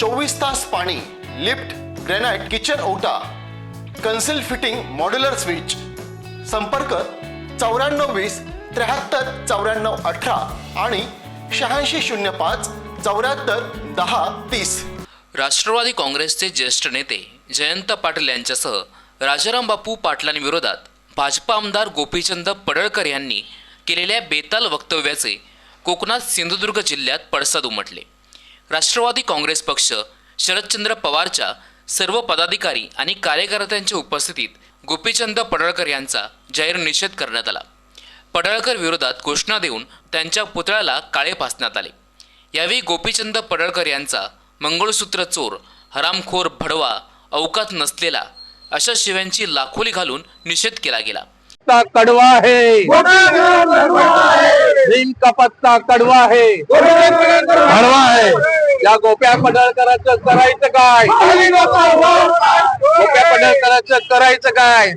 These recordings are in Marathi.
चोवीस तास पाणी लिफ्ट ग्रेनाइट किचन ओटा कन्सिल फिटिंग मॉड्युलर स्विच. संपर्क चौऱ्याण्णव वीस त्र्याहत्तर चौऱ्याण्णव अठरा आणि शहाऐंशी शून्य पाच चौऱ्याहत्तर दहा तीस. राष्ट्रवादी काँग्रेसचे ज्येष्ठ नेते जयंत पाटील यांच्यासह राजाराम बापू पाटलांविरोधात भाजपा आमदार गोपीचंद पडळकर यांनी केलेल्या बेताल वक्तव्याचे कोकणात सिंधुदुर्ग जिल्ह्यात पडसाद उमटले. राष्ट्रवादी काँग्रेस पक्ष शरदचंद्र पवारच्या सर्व पदाधिकारी आणि कार्यकर्त्यांच्या उपस्थितीत गोपीचंद पडळकर यांचा जाहीर निषेध करण्यात आला. पडळकर विरोधात घोषणा देऊन त्यांच्या पुतळ्याला काळे फासण्यात आले. यावेळी गोपीचंद पडळकर यांचा मंगळसूत्र चोर हरामखोर भडवा अवकात नसलेला अशा शिव्यांची लाखोली घालून निषेध केला गेला. पत्ता कड़वा है भीम का पत्ता कड़वा है हळवा है या गोप्या पडळकरांचं करायचं काय? गोप्या पडळकरांचं करायचं काय?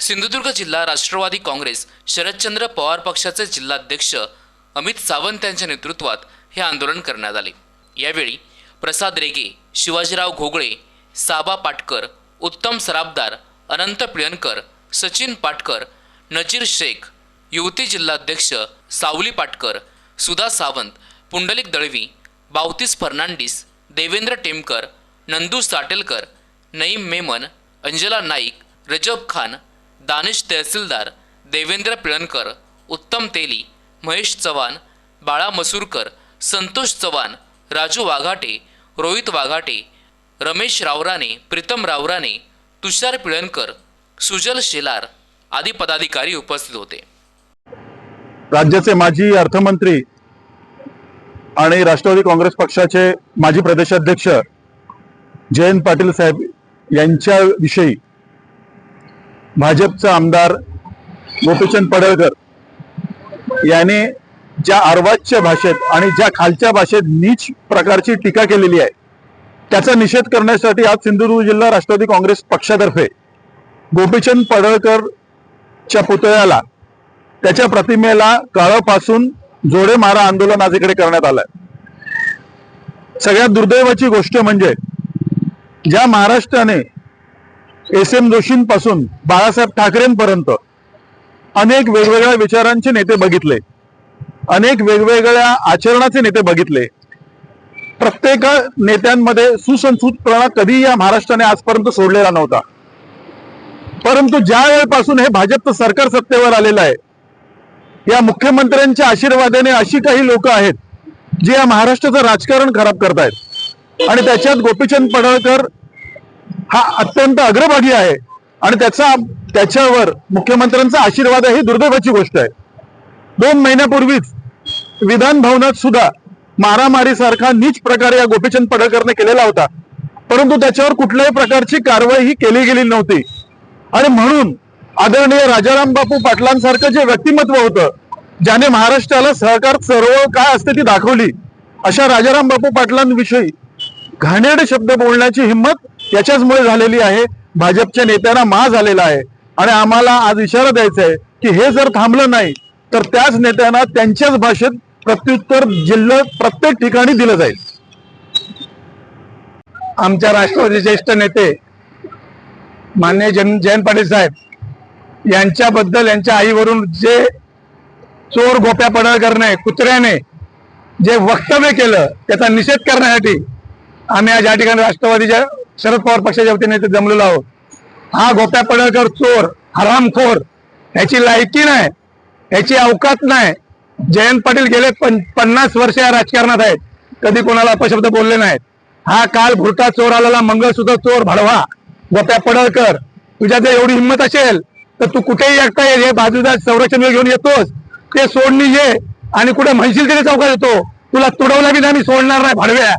सिंधुदुर्ग जिल्हा राष्ट्रवादी काँग्रेस शरदचंद्र पवार पक्षाचे जिल्हाध्यक्ष अमित सावंत यांच्या नेतृत्वात हे आंदोलन करण्यात आले. यावेळी प्रसाद रेगे शिवाजीराव घोगळे साबा पाटकर उत्तम सराबदार अनंत पिळणकर सचिन पाटकर नजीर शेख युवती जिल्हाध्यक्ष सावली पाटकर सुधा सावंत पुंडलिक दळवी बावतीस फर्नांडिस देवेंद्र टेमकर नंदू साटेलकर नईम मेमन अंजला नाईक रजब खान दानिश तहसीलदार देवेंद्र पिळणकर उत्तम तेली महेश चव्हाण बाळा मसूरकर संतोष चव्हाण राजू वाघाटे रोहित वाघाटे रमेश रावराने प्रीतम रावराने तुषार पिळणकर सुजल शेलार आदी पदाधिकारी उपस्थित होते. राज्याचे माजी अर्थमंत्री आणि राष्ट्रवादी काँग्रेस पक्षाचे माजी प्रदेशाध्यक्ष जयंत पाटील साहेब यांच्याविषयी भाजपचा आमदार गोपीचंद पडळकर याने ज्या अर्वाच्य भाषेत आणि ज्या खालच्या भाषेत नीच प्रकारची टीका केलेली आहे त्याचा निषेध करण्यासाठी आज सिंधुदुर्ग जिल्हा राष्ट्रवादी काँग्रेस पक्षातर्फे गोपीचंद पडळकरच्या पुतळ्याला त्याच्या प्रतिमेला काळापासून जोडे मारा आंदोलन आज इकडे करण्यात आलंय. सगळ्यात दुर्दैवाची गोष्ट म्हणजे ज्या महाराष्ट्राने एस एम जोशींपासून बाळासाहेब ठाकरेंपर्यंत अनेक वेगवेगळ्या विचारांचे नेते बघितले अनेक वेगवेगळ्या आचरणाचे नेते बघितले प्रत्येक नेत्यांमध्ये सुसंस्कृतपणा कधी या महाराष्ट्राने आजपर्यंत सोडलेला नव्हता. परंतु ज्या वेळेपासून हे भाजपचं सरकार सत्तेवर आलेलं आहे या मुख्यमंत्र्यांच्या आशीर्वादाने अशी काही लोक आहेत जे या महाराष्ट्राचं राजकारण खराब करतायत. आणि त्याच्यात गोपीचंद पडळकर हा अत्यंत अग्रभागी आहे. आणि त्याचा त्याच्यावर मुख्यमंत्र्यांचा आशीर्वाद आहे ही दुर्दैवाची गोष्ट आहे. दोन महिन्यापूर्वीच विधान भवनात सुद्धा मारामारी सारखा नीच प्रकार या गोपीचंद पडळकरने केलेला होता. परंतु त्याच्यावर कुठल्याही प्रकारची कारवाई ही केली गेली नव्हती. आणि म्हणून आदरणीय राजाराम बापू पाटलांसारखं जे व्यक्तिमत्व होतं ज्याने महाराष्ट्राला सहकार सर्व काय असते ती दाखवली अशा राजाराम बापू पाटलांविषयी घाणेरडे शब्द बोलण्याची हिंमत याच्याचमुळे झालेली आहे. भाजपच्या नेत्यांना मा झालेला आहे. आणि आम्हाला आज इशारा द्यायचा आहे की हे जर थांबलं नाही तर त्याच नेत्यांना त्यांच्याच भाषेत प्रत्युत्तर जिल्ह्यात प्रत्येक ठिकाणी दिलं जाईल. आमच्या राष्ट्रवादी ज्येष्ठ नेते मान्य जन जयंत पाटील साहेब यांच्याबद्दल यांच्या आईवरून जे चोर गोप्या पडळकरने कुत्र्याने जे वक्तव्य केलं त्याचा निषेध करण्यासाठी आम्ही आज या ठिकाणी राष्ट्रवादीच्या शरद पवार पक्षाच्या वतीने इथे जमलेलो आहोत. हा गोप्या पडळकर चोर हरामखोर ह्याची लायकी नाही ह्याची अवकात नाही. जयंत पाटील गेले पन- पन्नास वर्ष या राजकारणात आहेत. कधी कोणाला अपशब्द बोलले नाहीत. हा काल भुरटा चोर आलेला मंगळसूत्र चोर भडवा गोप्या पडळकर. तुझ्या जर एवढी हिंमत असेल तर तू कुठेही एकटा ये हे बाजूला संरक्षण घेऊन येतोस. ते सोडणी ये आणि कुठे म्हणशील तरी चौकात येतो. तुला तुडवला बी आम्ही सोडणार नाही भाडव्या.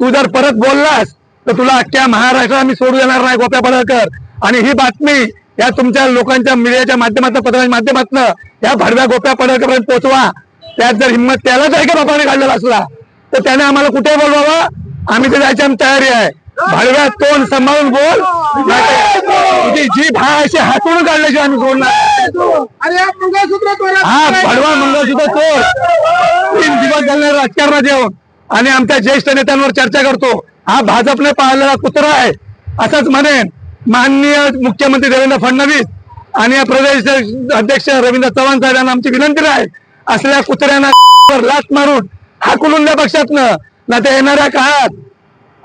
तू जर परत बोललास तर तुला अख्ख्या महाराष्ट्रात आम्ही सोडू देणार नाही गोप्या पडळकर. आणि ही बातमी या तुमच्या लोकांच्या मीडियाच्या माध्यमातून पत्राच्या माध्यमातून या भाडव्या गोप्या पडळकरपर्यंत पोहोचवा. त्यात जर हिंमत त्यालाच आहे का बापाने काढलेला असला तर त्याने आम्हाला कुठे बोलवावं? आम्ही तर जायची आम्ही तयारी आहे. भाडव्या तोंड सांभाळून बोल. तुझी जी भाय अशी हातून काढल्याशिवाय आम्ही सोडणार हा भडवा मंगळसूत्र चोर तीन दिवस झाले राजकारणात येऊन. आणि आमच्या ज्येष्ठ नेत्यांवर चर्चा करतो. हा भाजपने पाळलेला कुत्रा आहे. असंच म्हणेन माननीय मुख्यमंत्री देवेंद्र फडणवीस आणि या प्रदेश अध्यक्ष रवींद्र चव्हाण साहेबांना आमची विनंती आहे असल्या कुत्र्यांना लाच मारून हाकलून द्या पक्षातनं. ना ते येणाऱ्या काळात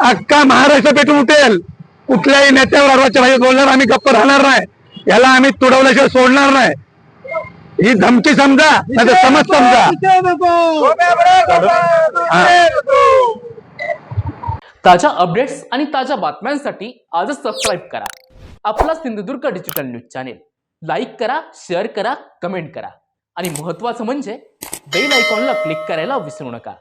अख्खा महाराष्ट्र पेटून उठेल. कुठल्याही नेत्यावर अर्वाच्या भाषेत बोलणार आम्ही गप्प राहणार नाही. याला आम्ही तुडवल्याशिवाय सोडणार नाही. ही धमकी समजा नाही समज समजा. ताज्या अपडेट्स आणि ताज्या बातम्यांसाठी आजच सबस्क्राईब करा. आपला Sindhudurg digital news channel like करा शेअर करा कमेंट करा. आणि महत्त्वाचं म्हणजे बेल आयकॉनला क्लिक करायला विसरू नका.